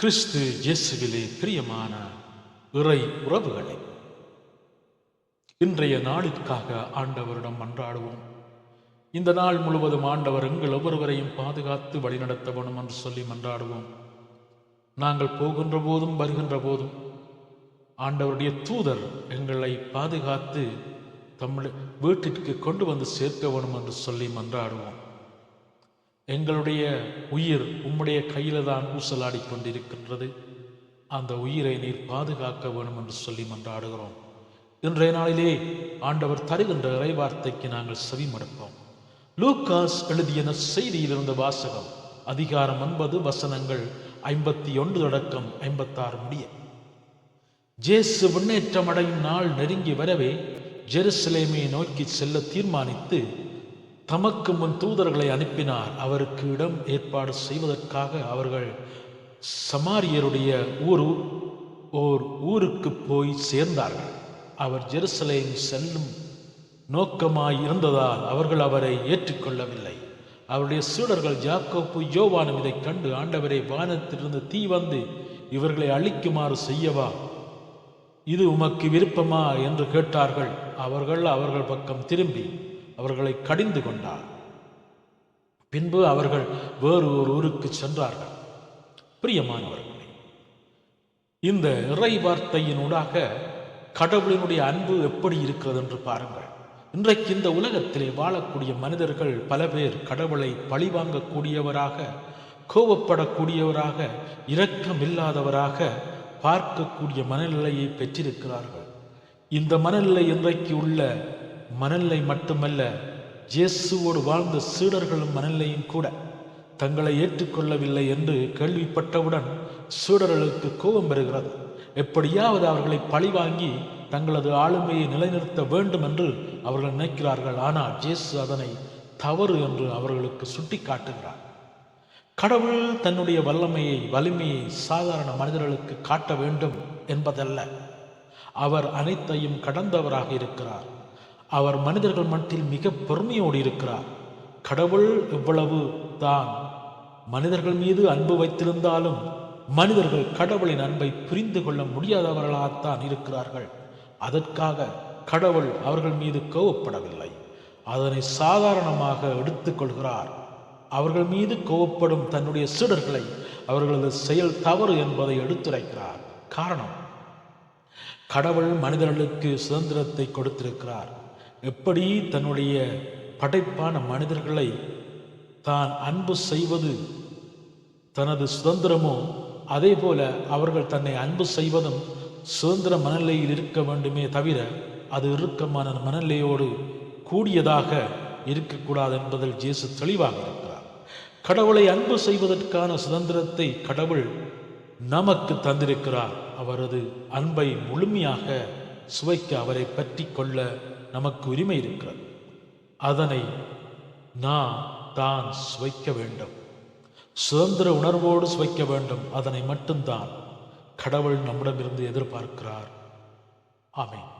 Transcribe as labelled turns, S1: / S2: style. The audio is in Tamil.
S1: கிறிஸ்து இயேசுவிலே பிரியமான இறை உறவுகளை இன்றைய நாளிற்காக ஆண்டவரிடம் மன்றாடுவோம். இந்த நாள் முழுவதும் ஆண்டவர் எங்கள் ஒவ்வொருவரையும் பாதுகாத்து வழிநடத்த வேணும் என்று சொல்லி மன்றாடுவோம். நாங்கள் போகின்ற போதும் வருகின்ற போதும் ஆண்டவருடைய தூதர் எங்களை பாதுகாத்து தமிழ் வீட்டிற்கு கொண்டு வந்து சேர்க்க வேணும் என்று சொல்லி மன்றாடுவோம். எங்களுடைய உயிர் உம்முடைய கையில தான் ஊசலாடி கொண்டிருக்கின்றது அந்த உயிரை நீர் பாதுகாக்க வேணும் என்று சொல்லி மன்றாடுகிறோம். இன்றைய நாளிலே ஆண்டவர் தருகின்ற இறைவார்த்தைக்கு நாங்கள் செவிமடுப்போம். லூக்காஸ் எழுதிய செய்தியிலிருந்த வாசகம் அதிகாரம் ஒன்பது வசனங்கள் ஐம்பத்தி ஒன்று தொடக்கம் ஐம்பத்தாறு முடிய. ஜேசு விண்ணேற்றம் அடையும் நாள் நெருங்கி வரவே ஜெருசலேமை நோக்கி செல்ல தீர்மானித்து தமக்கு முன் தூதர்களை அனுப்பினார். அவருக்கு இடம் ஏற்பாடு செய்வதற்காக அவர்கள் சமாரியருடைய ஊர் ஓர் ஊருக்கு போய் சேர்ந்தார்கள். அவர் ஜெருசலேம் செல்லும் நோக்கமாய் இருந்ததால் அவர்கள் அவரை ஏற்றுக்கொள்ளவில்லை. அவருடைய சீடர்கள் ஜாக்கோப்பு யோவானும் இதைக் கண்டு ஆண்டவரை வானத்திலிருந்து தீ வந்து இவர்களை அழிக்குமாறு செய்யவா? இது உமக்கு விருப்பமா? என்று கேட்டார்கள். அவர்கள் அவர்கள் பக்கம் திரும்பி அவர்களை கடிந்து கொண்டார். பின்பு அவர்கள் வேறு ஒரு ஊருக்கு சென்றார்கள். பிரியமானவர்களே இந்த இறை வார்த்தையினூடாக கடவுளினுடைய அன்பு எப்படி இருக்கிறது என்று பாருங்கள். இன்றைக்கு இந்த உலகத்திலே வாழக்கூடிய மனிதர்கள் பல பேர் கடவுளை பழிவாங்கக்கூடியவராக கோபப்படக்கூடியவராக இரக்கமில்லாதவராக பார்க்கக்கூடிய மனநிலையை பெற்றிருக்கிறார்கள். இந்த மனநிலை இன்றைக்கு உள்ள மனநிலை மட்டுமல்ல இயேசுவோடு வாழ்ந்த சீடர்களும் மனநிலையும் கூட தங்களை ஏற்றுக்கொள்ளவில்லை என்று கேள்விப்பட்டவுடன் சீடர்களுக்கு கோபம் வருகிறது. எப்படியாவது அவர்களை பழிவாங்கி தங்களது ஆளுமையை நிலைநிறுத்த வேண்டும் என்று அவர்கள் நினைக்கிறார்கள். ஆனால் ஜேசு அதனை தவறு என்று அவர்களுக்கு சுட்டி காட்டுகிறார் கடவுள் தன்னுடைய வல்லமையை வலிமையை சாதாரண மனிதர்களுக்கு காட்ட வேண்டும் என்பதல்ல. அவர் அனைத்தையும் கடந்தவராக இருக்கிறார். அவர் மனிதர்கள் மட்டில் மிக பெருமையோடு இருக்கிறார். கடவுள் இவ்வளவு தான். மனிதர்கள் மீது அன்பு வைத்திருந்தாலும் மனிதர்கள் கடவுளின் அன்பை புரிந்து கொள்ள முடியாதவர்களாகத்தான் இருக்கிறார்கள். அதற்காக கடவுள் அவர்கள் மீது கோவப்படவில்லை. அதனை சாதாரணமாக எடுத்துக்கொள்கிறார் அவர்கள் மீது கோவப்படும் தன்னுடைய சீடர்களை அவர்களது செயல் தவறு என்பதை எடுத்துரைக்கிறார். காரணம் கடவுள் மனிதர்களுக்கு சுதந்திரத்தை கொடுத்திருக்கிறார். எப்படி தன்னுடைய படைப்பான மனிதர்களை தான் அன்பு செய்வது தனது சுதந்திரமோ அதே போல அவர்கள் தன்னை அன்பு செய்வதும் சுதந்திர மனநிலையில் இருக்க வேண்டுமே தவிர அது இறுக்கமான மனநிலையோடு கூடியதாக இருக்கக்கூடாது என்பதில் ஜேசு தெளிவாக இருக்கிறார். கடவுளை அன்பு செய்வதற்கான சுதந்திரத்தை கடவுள் நமக்கு தந்திருக்கிறார். அவரது அன்பை முழுமையாக சுவைக்க அவரை பற்றி கொள்ள நமக்கு உரிமை இருக்கிறது. அதனை நாம் தான் சுவைக்க வேண்டும். சுதந்திர உணர்வோடு சுவைக்க வேண்டும். அதனை மட்டும்தான் கடவுள் நம்மிடமிருந்து எதிர்பார்க்கிறார். ஆமேன்.